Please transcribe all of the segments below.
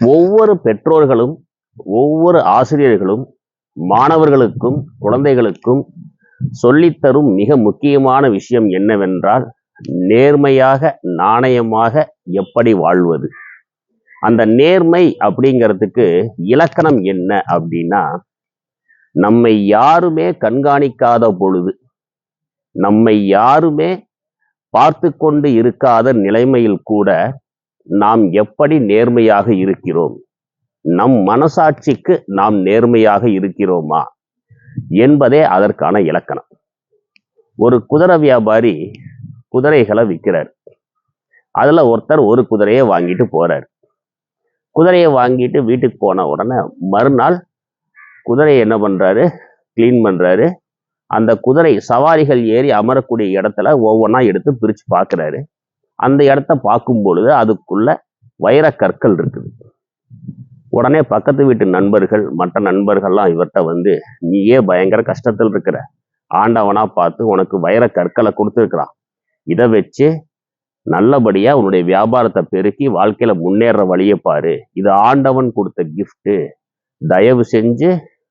ஒவ்வொரு பெற்றோர்களும் ஒவ்வொரு ஆசிரியர்களும் மாணவர்களுக்கும் குழந்தைகளுக்கும் சொல்லித்தரும் மிக முக்கியமான விஷயம் என்னவென்றால் நேர்மையாக நாணயமாக எப்படி வாழ்வது? அந்த நேர்மை அப்படிங்கிறதுக்கு இலக்கணம் என்ன அப்படின்னா நம்மை யாருமே கண்காணிக்காத பொழுது நம்மை யாருமே பார்த்து கொண்டு இருக்காத நிலைமையில் கூட நாம் எப்படி நேர்மையாக இருக்கிறோம்? நம் மனசாட்சிக்கு நாம் நேர்மையாக இருக்கிறோமா? என்பதே அதற்கான இலக்கணம். ஒரு குதிரை வியாபாரி குதிரைகளை விற்கிறார். அதில் ஒருத்தர் ஒரு குதிரையை வாங்கிட்டு போகிறார் குதிரையை வாங்கிட்டு வீட்டுக்கு போன உடனே மறுநாள் குதிரையை என்ன பண்ணுறாரு க்ளீன் பண்ணுறாரு அந்த குதிரை சவாரிகள் ஏறி அமரக்கூடிய இடத்துல ஒவ்வொன்றா எடுத்து பிரித்து பார்க்குறாரு அந்த இடத்த பார்க்கும் பொழுது அதுக்குள்ள வைரக்கற்கள் இருக்குது. உடனே பக்கத்து வீட்டு நண்பர்கள் மற்ற நண்பர்கள்லாம் இவர்கிட்ட வந்து நீயே பயங்கர கஷ்டத்தில் இருக்கிற. ஆண்டவனா பார்த்து உனக்கு வைர கற்களை கொடுத்துருக்குறான். இதை வச்சு நல்லபடியா உன்னுடைய வியாபாரத்தை பெருக்கி வாழ்க்கையில முன்னேற வழியை பாரு. இது ஆண்டவன் கொடுத்த கிஃப்ட்டு தயவு செஞ்சு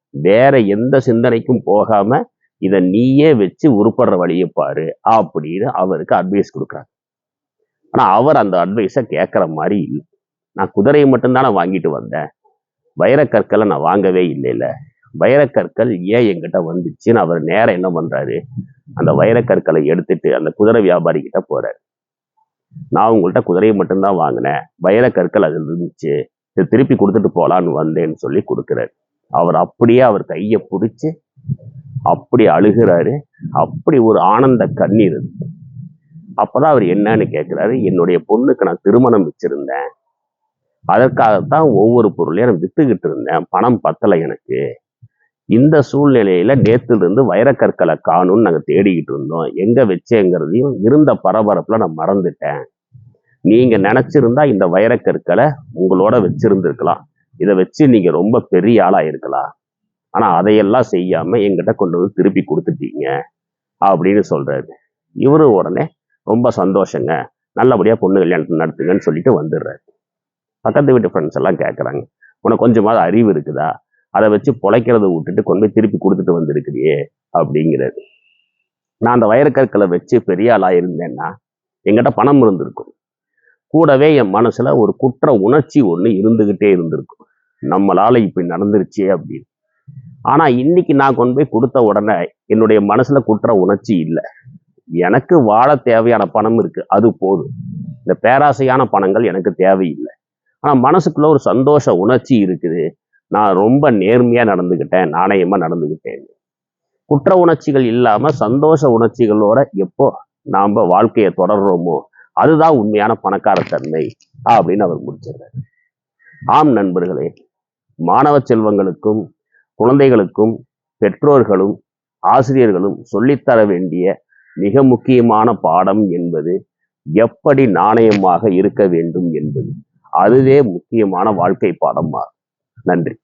வேற எந்த சிந்தனைக்கும் போகாம இதை நீயே வச்சு உருப்படுற வழியை பாரு. அப்படின்னு அவருக்கு அட்வைஸ் கொடுக்குறாங்க. ஆனால் அவர் அந்த அட்வைஸை கேட்குற மாதிரி இல்லை. நான் குதிரையை மட்டும்தானே வாங்கிட்டு வந்தேன். வைரக்கற்களை நான் வாங்கவே இல்லைல்ல. வைரக்கற்கள் ஏன் என்கிட்ட வந்துச்சுன்னு அவர் நேரம் என்ன பண்றாரு? அந்த வைரக்கற்களை எடுத்துட்டு அந்த குதிரை வியாபாரி கிட்ட போறாரு. நான் உங்கள்கிட்ட குதிரையை மட்டும்தான் வாங்கினேன். வைரக்கற்கள் அதில் இருந்துச்சு. இதை திருப்பி கொடுத்துட்டு போகலான்னு வந்தேன்னு சொல்லி கொடுக்குறாரு. அவர் அப்படியே அவர் கையை பிடிச்சி அப்படி அழுகிறாரு. அப்படி ஒரு ஆனந்த கண்ணீர் இருக்கு அப்போதான் அவர் என்னன்னு கேட்குறாரு என்னுடைய பொண்ணுக்கு நான் திருமணம் வச்சிருந்தேன். அதற்காகத்தான் ஒவ்வொரு பொருளையும் நான் வித்துக்கிட்டு இருந்தேன். பணம் பத்தலை எனக்கு. இந்த சூழ்நிலையில நேத்திலிருந்து வைரக்கற்களை காணும்னு நாங்கள் தேடிக்கிட்டு இருந்தோம். எங்க வச்சேங்கிறதையும் இருந்த பரபரப்புல நான் மறந்துட்டேன். நீங்க நினைச்சிருந்தா இந்த வைரக்கற்களை உங்களோட வச்சிருந்துருக்கலாம். இதை வச்சு நீங்க ரொம்ப பெரிய ஆளா இருக்கலாம். ஆனா அதையெல்லாம் செய்யாம எங்கிட்ட கொண்டு வந்து திருப்பி கொடுத்துட்டீங்க. அப்படின்னு சொல்றாரு. இவரு உடனே ரொம்ப சந்தோஷங்க. நல்லபடியாக பொண்ணு கல்யாணத்தை நடத்துங்கன்னு சொல்லிட்டு வந்துடுறாரு. பக்கத்து வீட்டு ஃப்ரெண்ட்ஸ் எல்லாம் கேட்குறாங்க உனக்கு கொஞ்சமாவது அறிவு இருக்குதா? அதை வச்சு பொழைக்கிறத விட்டுட்டு கொண்டு போய் திருப்பி கொடுத்துட்டு வந்திருக்கிறியே அப்படிங்கிறது நான் அந்த வைரக்கற்களை வச்சு பெரிய ஆளாக இருந்தேன்னா எங்கிட்ட பணம் இருந்திருக்கும். கூடவே என் மனசுல ஒரு குற்ற உணர்ச்சி ஒன்று இருந்துகிட்டே இருந்திருக்கும். நம்மளால இப்படி நடந்துருச்சு அப்படின்னு. ஆனால் இன்னைக்கு நான் கொண்டு போய் கொடுத்த உடனே என்னுடைய மனசுல குற்ற உணர்ச்சி இல்லை. எனக்கு வாழ தேவையான பணம் இருக்கு அது போதும். இந்த பேராசையான பணங்கள் எனக்கு தேவையில்லை. ஆனால் மனசுக்குள்ள ஒரு சந்தோஷ உணர்ச்சி இருக்குது. நான் ரொம்ப நேர்மையாக நடந்துக்கிட்டேன் நாணயமா நடந்துக்கிட்டேன் குற்ற உணர்ச்சிகள் இல்லாமல் சந்தோஷ உணர்ச்சிகளோட எப்போ நாம் வாழ்க்கையை தொடர்றோமோ அதுதான் உண்மையான பணக்காரத்தன்மை அப்படின்னு அவர் முடிச்சிடுறாரு. ஆம் நண்பர்களே மாணவ செல்வங்களுக்கும் குழந்தைகளுக்கும் பெற்றோர்களும் ஆசிரியர்களும் சொல்லித்தர வேண்டிய மிக முக்கியமான பாடம் என்பது எப்படி நாணயமாக இருக்க வேண்டும் என்பது. அதுவே முக்கியமான வாழ்க்கை பாடமா. நன்றி.